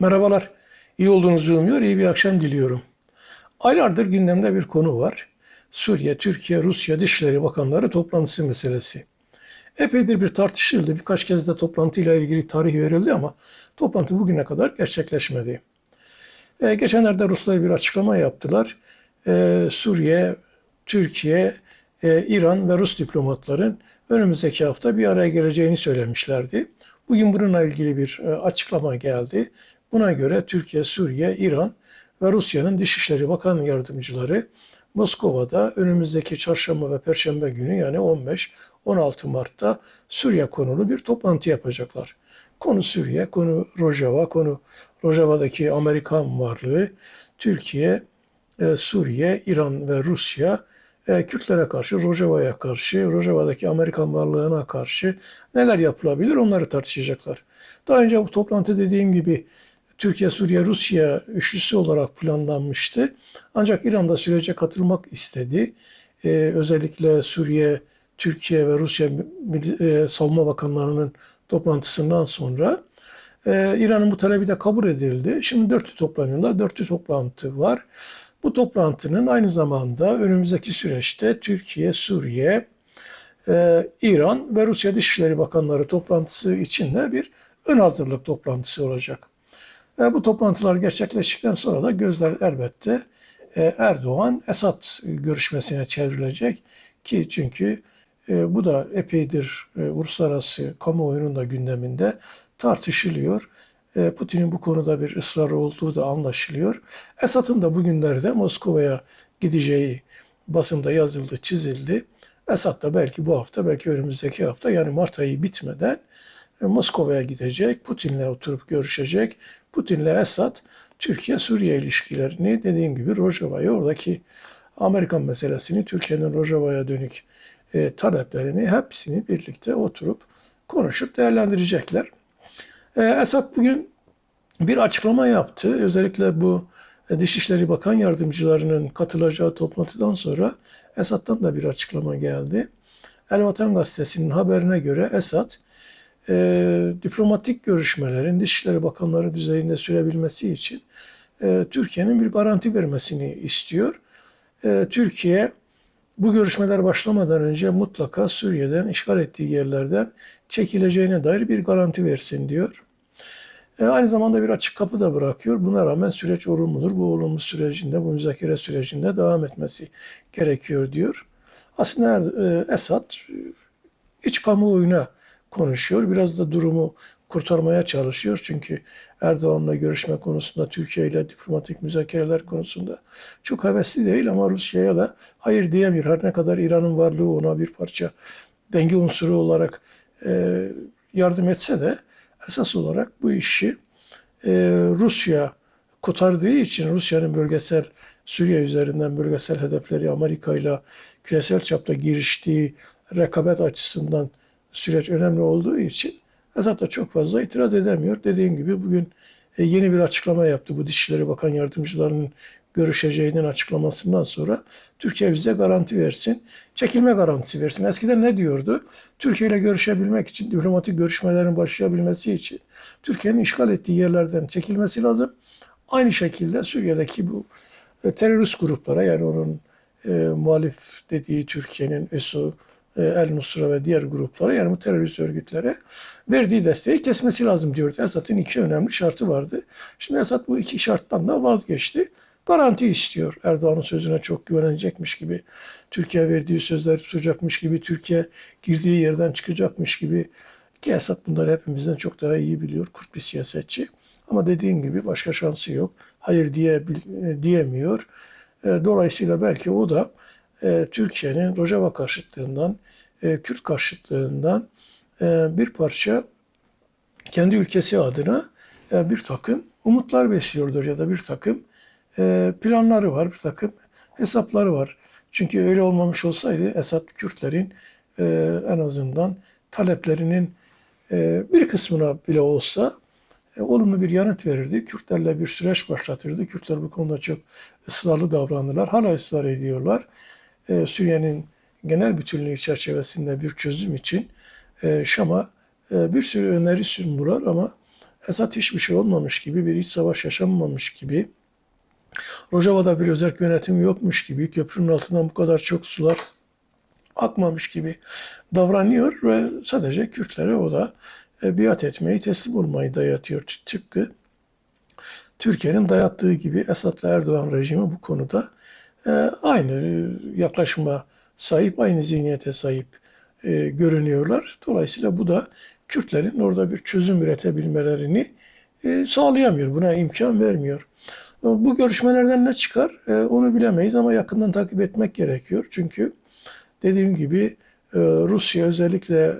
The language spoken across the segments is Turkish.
Merhabalar. İyi olduğunuzu umuyor, iyi bir akşam diliyorum. Aylardır gündemde bir konu var. Suriye, Türkiye, Rusya Dışişleri Bakanları toplantısı meselesi. Epeydir bir tartışıldı. Birkaç kez de toplantıyla ilgili tarih verildi ama toplantı bugüne kadar gerçekleşmedi. Ee, geçenlerde Ruslar bir açıklama yaptılar. Ee, Suriye, Türkiye, e, İran ve Rus diplomatların önümüzdeki hafta bir araya geleceğini söylemişlerdi. Bugün bununla ilgili bir e, açıklama geldi. Buna göre Türkiye, Suriye, İran ve Rusya'nın Dışişleri Bakan Yardımcıları Moskova'da önümüzdeki çarşamba ve perşembe günü yani 15-16 Mart'ta Suriye konulu bir toplantı yapacaklar. Konu Suriye, konu Rojava, konu Rojava'daki Amerikan varlığı, Türkiye, e, Suriye, İran ve Rusya e, Kürtlere karşı, Rojava'ya karşı, Rojava'daki Amerikan varlığına karşı neler yapılabilir onları tartışacaklar. Daha önce bu toplantı dediğim gibi Türkiye, Suriye, Rusya üçlüsü olarak planlanmıştı. Ancak İran da sürece katılmak istedi. Ee, özellikle Suriye, Türkiye ve Rusya e, savunma bakanlarının toplantısından sonra e, İran'ın bu talebi de kabul edildi. Şimdi dörtlü toplanıyorlar. Dörtlü toplantı var. Bu toplantının aynı zamanda önümüzdeki süreçte Türkiye, Suriye, e, İran ve Rusya Dışişleri Bakanları toplantısı için de bir ön hazırlık toplantısı olacak. E, bu toplantılar gerçekleştikten sonra da gözler elbette e, Erdoğan-Esad görüşmesine çevrilecek ki çünkü e, bu da epeydir e, uluslararası kamuoyunun da gündeminde tartışılıyor. E, Putin'in bu konuda bir ısrarı olduğu da anlaşılıyor. Esad'ın da bugünlerde Moskova'ya gideceği basında yazıldı, çizildi. Esad da belki bu hafta, belki önümüzdeki hafta yani Mart ayı bitmeden Moskova'ya gidecek, Putin'le oturup görüşecek. Putin'le Esad, Türkiye-Suriye ilişkilerini dediğim gibi Rojava'yı, oradaki Amerikan meselesini, Türkiye'nin Rojava'ya dönük e, taleplerini hepsini birlikte oturup konuşup değerlendirecekler. E, Esad bugün bir açıklama yaptı. Özellikle bu e, Dışişleri Bakan Yardımcılarının katılacağı toplantıdan sonra Esad'dan da bir açıklama geldi. El Vatan Gazetesi'nin haberine göre Esad, e, diplomatik görüşmelerin Dışişleri Bakanları düzeyinde sürebilmesi için e, Türkiye'nin bir garanti vermesini istiyor. E, Türkiye bu görüşmeler başlamadan önce mutlaka Suriye'den işgal ettiği yerlerden çekileceğine dair bir garanti versin diyor. E, aynı zamanda bir açık kapı da bırakıyor. Buna rağmen süreç olumludur. Bu olumlu sürecinde, bu müzakere sürecinde devam etmesi gerekiyor diyor. Aslında e, Esad iç kamuoyuna konuşuyor. Biraz da durumu kurtarmaya çalışıyor. Çünkü Erdoğan'la görüşme konusunda, Türkiye ile diplomatik müzakereler konusunda çok hevesli değil ama Rusya'ya da hayır diyemiyor. Her ne kadar İran'ın varlığı ona bir parça denge unsuru olarak e, yardım etse de esas olarak bu işi e, Rusya kotardığı için Rusya'nın bölgesel Suriye üzerinden bölgesel hedefleri Amerika ile küresel çapta giriştiği rekabet açısından süreç önemli olduğu için Esad da çok fazla itiraz edemiyor. Dediğim gibi bugün e, yeni bir açıklama yaptı bu Dışişleri Bakan Yardımcılarının görüşeceğinin açıklamasından sonra Türkiye bize garanti versin, çekilme garantisi versin. Eskiden ne diyordu? Türkiye ile görüşebilmek için, diplomatik görüşmelerin başlayabilmesi için Türkiye'nin işgal ettiği yerlerden çekilmesi lazım. Aynı şekilde Suriye'deki bu e, terörist gruplara yani onun e, muhalif dediği Türkiye'nin ESO, El Nusra ve diğer gruplara yani bu terörist örgütlere verdiği desteği kesmesi lazım diyordu. Esad'ın iki önemli şartı vardı. Şimdi Esad bu iki şarttan da vazgeçti. Garanti istiyor. Erdoğan'ın sözüne çok güvenecekmiş gibi, Türkiye verdiği sözler tutacakmış gibi, Türkiye girdiği yerden çıkacakmış gibi ki Esad bunları hepimizden çok daha iyi biliyor. Kurt bir siyasetçi. Ama dediğim gibi başka şansı yok. Hayır diye, diyemiyor. E, dolayısıyla belki o da e, Türkiye'nin Rojava karşıtlığından, e, Kürt karşıtlığından e, bir parça kendi ülkesi adına e, bir takım umutlar besliyordur ya da bir takım e, planları var, bir takım hesapları var. Çünkü öyle olmamış olsaydı Esad Kürtlerin e, en azından taleplerinin e, bir kısmına bile olsa e, olumlu bir yanıt verirdi. Kürtlerle bir süreç başlatırdı. Kürtler bu konuda çok ısrarlı davrandılar. Hala ısrar ediyorlar. E, Suriye'nin genel bütünlüğü çerçevesinde bir çözüm için e, Şam'a e, bir sürü öneri sundular ama Esad hiçbir şey olmamış gibi, bir iç savaş yaşanmamış gibi, Rojava'da bir özel yönetim yokmuş gibi, köprünün altından bu kadar çok sular akmamış gibi davranıyor ve sadece Kürtlere o da e, biat etmeyi, teslim olmayı dayatıyor. Tıpkı Türkiye'nin dayattığı gibi Esad'la Erdoğan rejimi bu konuda aynı yaklaşıma sahip, aynı zihniyete sahip e, görünüyorlar. Dolayısıyla bu da Kürtlerin orada bir çözüm üretebilmelerini sağlayamıyor. Buna imkan vermiyor. Bu görüşmelerden ne çıkar onu bilemeyiz ama yakından takip etmek gerekiyor. Çünkü dediğim gibi Rusya özellikle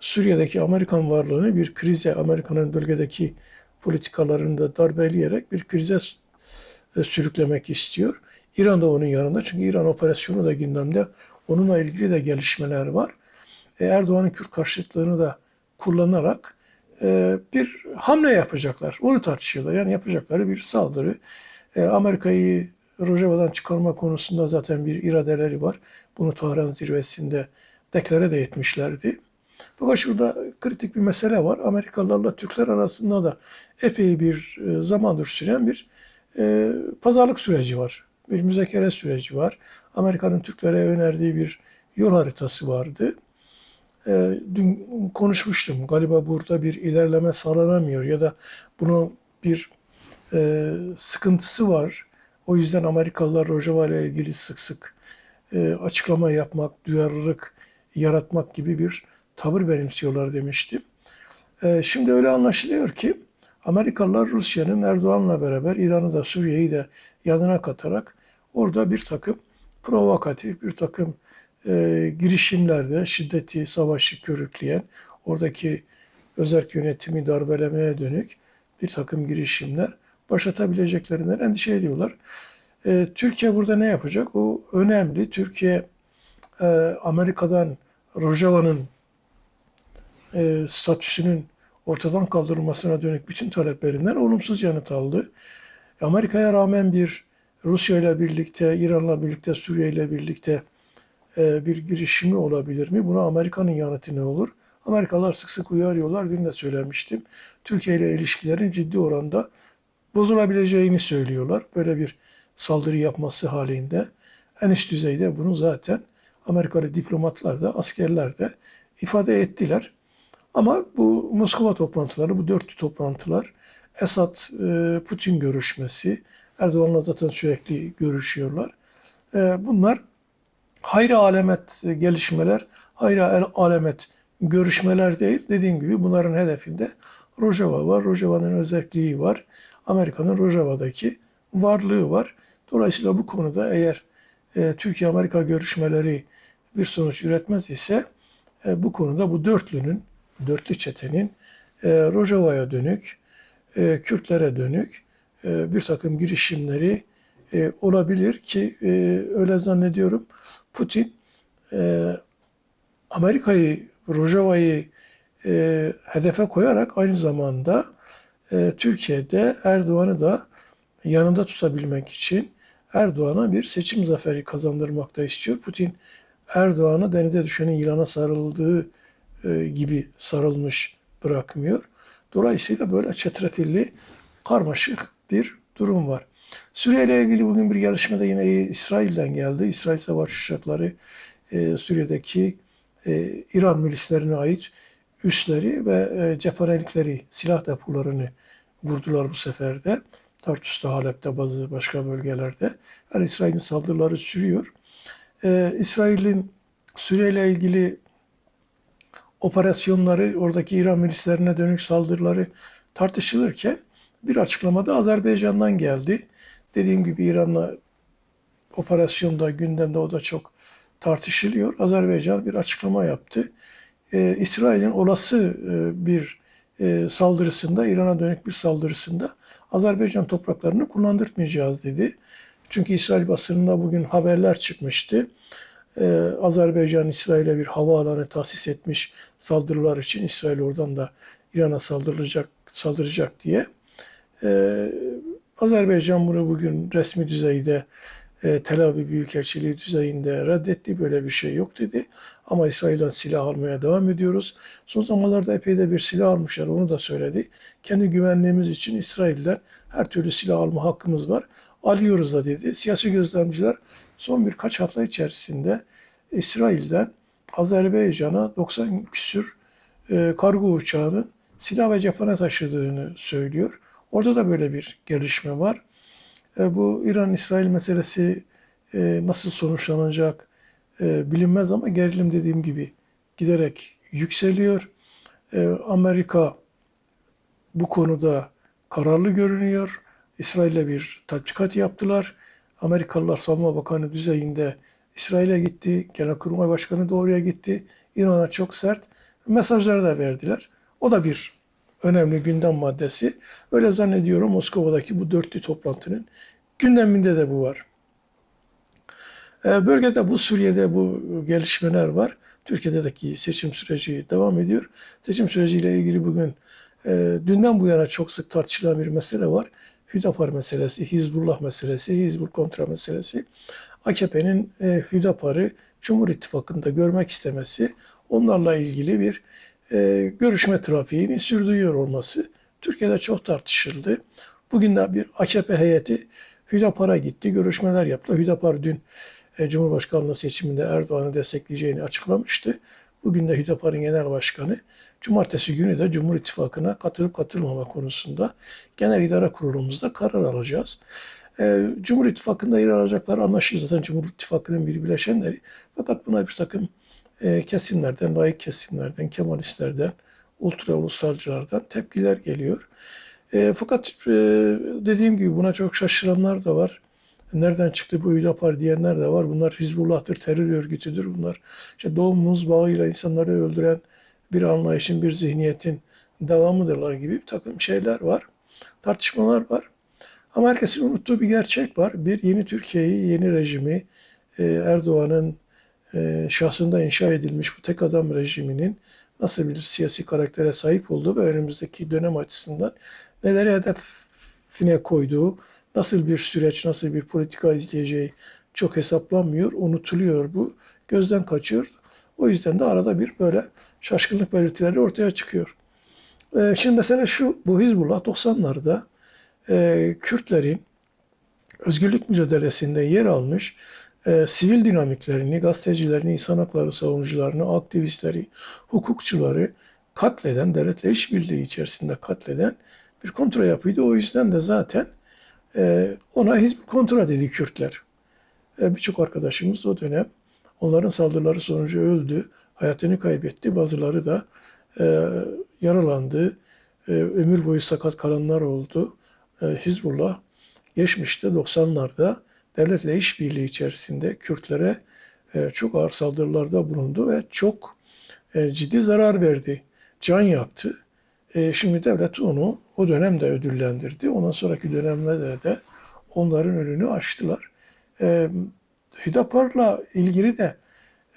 Suriye'deki Amerikan varlığını bir krize, Amerika'nın bölgedeki politikalarını da darbeleyerek bir krize e, sürüklemek istiyor. İran da onun yanında çünkü İran operasyonu da gündemde. Onunla ilgili de gelişmeler var. E, Erdoğan'ın Kürt karşıtlığını da kullanarak e, bir hamle yapacaklar. Onu tartışıyorlar. Yani yapacakları bir saldırı. Amerika'yı Rojava'dan çıkarma konusunda zaten bir iradeleri var. Bunu Tahran zirvesinde deklare de etmişlerdi. Fakat şurada kritik bir mesele var. Amerikalılarla Türkler arasında da epey bir e, zamandır süren bir e, pazarlık süreci var. Bir müzakere süreci var. Amerika'nın Türklere önerdiği bir yol haritası vardı. E, dün konuşmuştum. Galiba burada bir ilerleme sağlanamıyor ya da bunu bir e, sıkıntısı var. O yüzden Amerikalılar Rojava ile ilgili sık sık e, açıklama yapmak, duyarlılık yaratmak gibi bir tavır benimsiyorlar demiştim. E, şimdi öyle anlaşılıyor ki Amerikalılar Rusya'nın Erdoğan'la beraber İran'ı da Suriye'yi de yanına katarak orada bir takım provokatif, bir takım e, girişimlerde şiddeti, savaşı körükleyen, oradaki özerk yönetimi darbelemeye dönük bir takım girişimler başlatabileceklerinden endişe ediyorlar. E, Türkiye burada ne yapacak? O önemli. Türkiye e, Amerika'dan Rojava'nın e, statüsünün ortadan kaldırılmasına dönük bütün taleplerinden olumsuz yanıt aldı. Amerika'ya rağmen bir Rusya ile birlikte, İran'la birlikte, Suriye ile birlikte e, bir girişimi olabilir mi? Buna Amerika'nın yanıtı ne olur? Amerikalılar sık sık uyarıyorlar. Dün de söylemiştim. Türkiye ile ilişkilerin ciddi oranda bozulabileceğini söylüyorlar. Böyle bir saldırı yapması halinde en üst düzeyde bunu zaten Amerikalı diplomatlar da askerler de ifade ettiler. Ama bu Moskova toplantıları, bu dörtlü toplantılar, Esad-Putin e, görüşmesi, Erdoğan'la zaten sürekli görüşüyorlar. E, bunlar hayra alamet gelişmeler, hayra alamet görüşmeler değil. Dediğim gibi bunların hedefinde Rojava var. Rojava'nın özelliği var. Amerika'nın Rojava'daki varlığı var. Dolayısıyla bu konuda eğer e, Türkiye-Amerika görüşmeleri bir sonuç üretmez ise bu konuda bu dörtlünün dörtlü çetenin e, Rojava'ya dönük, e, Kürtlere dönük e, bir takım girişimleri e, olabilir ki e, öyle zannediyorum Putin e, Amerika'yı, Rojava'yı e, hedefe koyarak aynı zamanda e, Türkiye'de Erdoğan'ı da yanında tutabilmek için Erdoğan'a bir seçim zaferi kazandırmak da istiyor. Putin Erdoğan'ı denize düşenin yılana sarıldığı e, gibi sarılmış bırakmıyor. Dolayısıyla böyle çetrefilli, karmaşık bir durum var. Suriye ile ilgili bugün bir gelişme de yine İsrail'den geldi. İsrail savaş uçakları e, Suriye'deki e, İran milislerine ait üsleri ve e, cephanelikleri, silah depolarını vurdular bu sefer de. Tartus'ta, Halep'te, bazı başka bölgelerde. Yani İsrail'in saldırıları sürüyor. Ee, İsrail'in Suriye ile ilgili operasyonları, oradaki İran milislerine dönük saldırıları tartışılırken bir açıklamada Azerbaycan'dan geldi. Dediğim gibi İran'la operasyonda gündemde o da çok tartışılıyor. Azerbaycan bir açıklama yaptı. Ee, İsrail'in olası e, bir e, saldırısında, İran'a dönük bir saldırısında Azerbaycan topraklarını kullandırtmayacağız dedi. Çünkü İsrail basınında bugün haberler çıkmıştı. Ee, Azerbaycan İsrail'e bir havaalanı tahsis etmiş saldırılar için İsrail oradan da İran'a saldıracak saldıracak diye. Ee, Azerbaycan bunu bugün resmi düzeyde e, Tel Aviv Büyükelçiliği düzeyinde reddetti. Böyle bir şey yok dedi. Ama İsrail'den silah almaya devam ediyoruz. Son zamanlarda epey de bir silah almışlar. Onu da söyledi. Kendi güvenliğimiz için İsrail'den her türlü silah alma hakkımız var. Alıyoruz da dedi. Siyasi gözlemciler son birkaç hafta içerisinde İsrail'den Azerbaycan'a 90 küsür e, kargo uçağının silah ve cephane taşıdığını söylüyor. Orada da böyle bir gelişme var. E, bu İran-İsrail meselesi e, nasıl sonuçlanacak e, bilinmez ama gerilim dediğim gibi giderek yükseliyor. E, Amerika bu konuda kararlı görünüyor. İsrail'le bir tatbikat yaptılar. Amerikalılar Savunma Bakanı düzeyinde İsrail'e gitti. Genelkurmay Başkanı da oraya gitti. İran'a çok sert mesajlar da verdiler. O da bir önemli gündem maddesi. Öyle zannediyorum Moskova'daki bu dörtlü toplantının gündeminde de bu var. Ee, bölgede bu Suriye'de bu gelişmeler var. Türkiye'deki seçim süreci devam ediyor. Seçim süreciyle ilgili bugün e, dünden bu yana çok sık tartışılan bir mesele var. Hüdapar meselesi, Hizbullah meselesi, Hizbul kontra meselesi. AKP'nin e, Hüdapar'ı Cumhur İttifakı'nda görmek istemesi, onlarla ilgili bir e, görüşme trafiğini sürdürüyor olması Türkiye'de çok tartışıldı. Bugün de bir AKP heyeti Hüdapar'a gitti, görüşmeler yaptı. Hüdapar dün e, Cumhurbaşkanlığı seçiminde Erdoğan'ı destekleyeceğini açıklamıştı. Bugün de Hüdapar'ın genel başkanı cumartesi günü de Cumhur İttifakı'na katılıp katılmama konusunda genel idare kurulumuzda karar alacağız. E, Cumhur İttifakı'nda yer alacaklar anlaşılır zaten Cumhur İttifakı'nın bir bileşenleri. Fakat buna bir takım e, kesimlerden, layık kesimlerden, Kemalistlerden, ultra ulusalcılardan tepkiler geliyor. E, fakat e, dediğim gibi buna çok şaşıranlar da var. Nereden çıktı bu Hüdapar diyenler de var. Bunlar Hizbullah'tır, terör örgütüdür. Bunlar işte doğumumuz bağıyla insanları öldüren bir anlayışın, bir zihniyetin devamıdırlar gibi bir takım şeyler var. Tartışmalar var. Ama herkesin unuttuğu bir gerçek var. Bir yeni Türkiye'yi, yeni rejimi, e, Erdoğan'ın e, şahsında inşa edilmiş bu tek adam rejiminin nasıl bir siyasi karaktere sahip olduğu ve önümüzdeki dönem açısından neleri hedefine koyduğu, nasıl bir süreç, nasıl bir politika izleyeceği çok hesaplanmıyor, unutuluyor bu. Gözden kaçıyor. O yüzden de arada bir böyle şaşkınlık belirtileri ortaya çıkıyor. Ee, şimdi mesela şu, bu Hizbullah 90'larda e, Kürtlerin özgürlük mücadelesinde yer almış e, sivil dinamiklerini, gazetecilerini, insan hakları savunucularını, aktivistleri, hukukçuları katleden, devletle işbirliği içerisinde katleden bir kontra yapıydı. O yüzden de zaten e, ona hizb kontra dedi Kürtler. E, Birçok arkadaşımız o dönem onların saldırıları sonucu öldü, hayatını kaybetti. Bazıları da e, yaralandı, e, ömür boyu sakat kalanlar oldu. E, Hizbullah geçmişte 90'larda devletle işbirliği içerisinde Kürtlere e, çok ağır saldırılarda bulundu ve çok e, ciddi zarar verdi. Can yaktı. E, şimdi devlet onu o dönemde ödüllendirdi. Ondan sonraki dönemlerde de onların önünü açtılar. E, Hüdapar'la ilgili de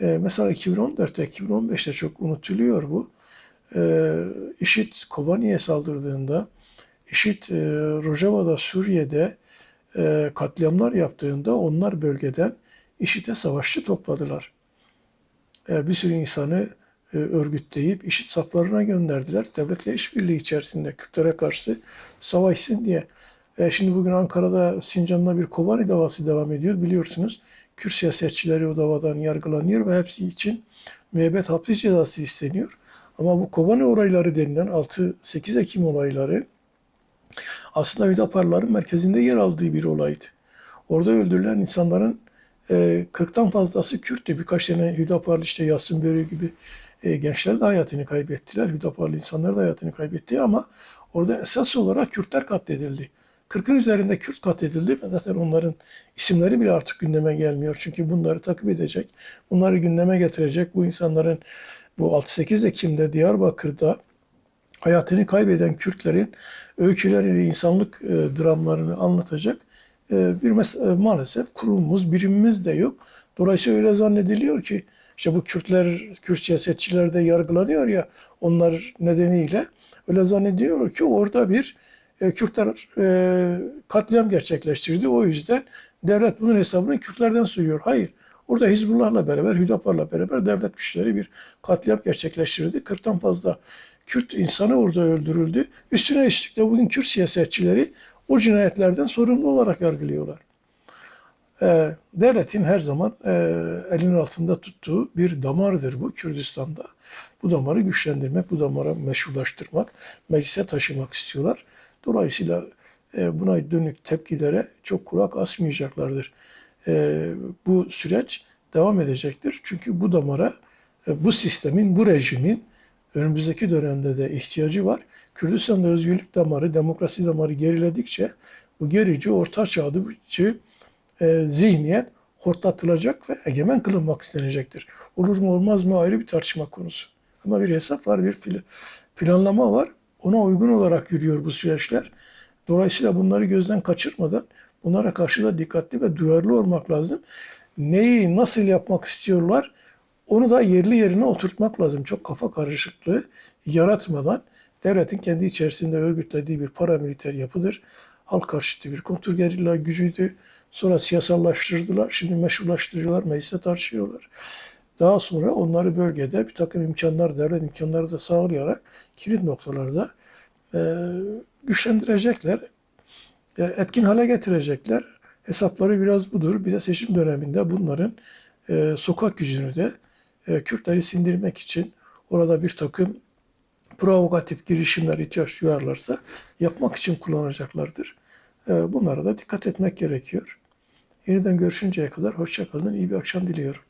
e, mesela 2014'te, 2015'te çok unutuluyor bu. E, IŞİD Kobani'ye saldırdığında, IŞİD e, Rojava'da, Suriye'de e, katliamlar yaptığında onlar bölgeden IŞİD'e savaşçı topladılar. E, bir sürü insanı e, örgütleyip IŞİD saflarına gönderdiler. Devletle işbirliği içerisinde Kürtlere karşı savaşsın diye. E, şimdi bugün Ankara'da Sincan'da bir Kobani davası devam ediyor biliyorsunuz. Kürt siyasetçileri o davadan yargılanıyor ve hepsi için müebbet hapis cezası isteniyor. Ama bu Kobani olayları denilen 6-8 Ekim olayları aslında Hüdaparların merkezinde yer aldığı bir olaydı. Orada öldürülen insanların e, 40'tan fazlası Kürttü. Birkaç tane Hüdaparlı işte Yasin Börü gibi e, gençler de hayatını kaybettiler. Hüdaparlı insanlar da hayatını kaybetti ama orada esas olarak Kürtler katledildi. 40'ın üzerinde Kürt katledildi ve zaten onların isimleri bile artık gündeme gelmiyor. Çünkü bunları takip edecek, bunları gündeme getirecek bu insanların bu 6-8 Ekim'de Diyarbakır'da hayatını kaybeden Kürtlerin öykülerini, insanlık e, dramlarını anlatacak e, bir e, maalesef kurumumuz, birimimiz de yok. Dolayısıyla öyle zannediliyor ki işte bu Kürtler, Kürt siyasetçiler de yargılanıyor ya onlar nedeniyle öyle zannediyor ki orada bir e, Kürtler e, katliam gerçekleştirdi. O yüzden devlet bunun hesabını Kürtlerden soruyor. Hayır. Orada Hizbullah'la beraber, Hüdapar'la beraber devlet güçleri bir katliam gerçekleştirdi. 40'tan fazla Kürt insanı orada öldürüldü. Üstüne üstlük de bugün Kürt siyasetçileri o cinayetlerden sorumlu olarak yargılıyorlar. Ee, devletin her zaman e, elinin altında tuttuğu bir damardır bu Kürdistan'da. Bu damarı güçlendirmek, bu damarı meşrulaştırmak, meclise taşımak istiyorlar. Dolayısıyla e, buna dönük tepkilere çok kulak asmayacaklardır. E, bu süreç devam edecektir. Çünkü bu damara, e, bu sistemin, bu rejimin önümüzdeki dönemde de ihtiyacı var. Kürdistan'da özgürlük damarı, demokrasi damarı geriledikçe bu gerici, orta çağcı e, zihniyet hortlatılacak ve egemen kılınmak istenecektir. Olur mu olmaz mı ayrı bir tartışma konusu. Ama bir hesap var, bir pl- planlama var. Ona uygun olarak yürüyor bu süreçler. Dolayısıyla bunları gözden kaçırmadan bunlara karşı da dikkatli ve duyarlı olmak lazım. Neyi nasıl yapmak istiyorlar onu da yerli yerine oturtmak lazım. Çok kafa karışıklığı yaratmadan devletin kendi içerisinde örgütlediği bir paramiliter yapıdır. Halk karşıtı bir kontrgerilla gücüydü. Sonra siyasallaştırdılar. Şimdi meşrulaştırıyorlar, meclise tartışıyorlar. Daha sonra onları bölgede bir takım imkanlar, devlet imkanları da sağlayarak kilit noktalarda e, güçlendirecekler, e, etkin hale getirecekler. Hesapları biraz budur. Bir de seçim döneminde bunların e, sokak gücünü de e, Kürtleri sindirmek için orada bir takım provokatif girişimler ihtiyaç duyarlarsa yapmak için kullanacaklardır. E, bunlara da dikkat etmek gerekiyor. Yeniden görüşünceye kadar hoşçakalın, iyi bir akşam diliyorum.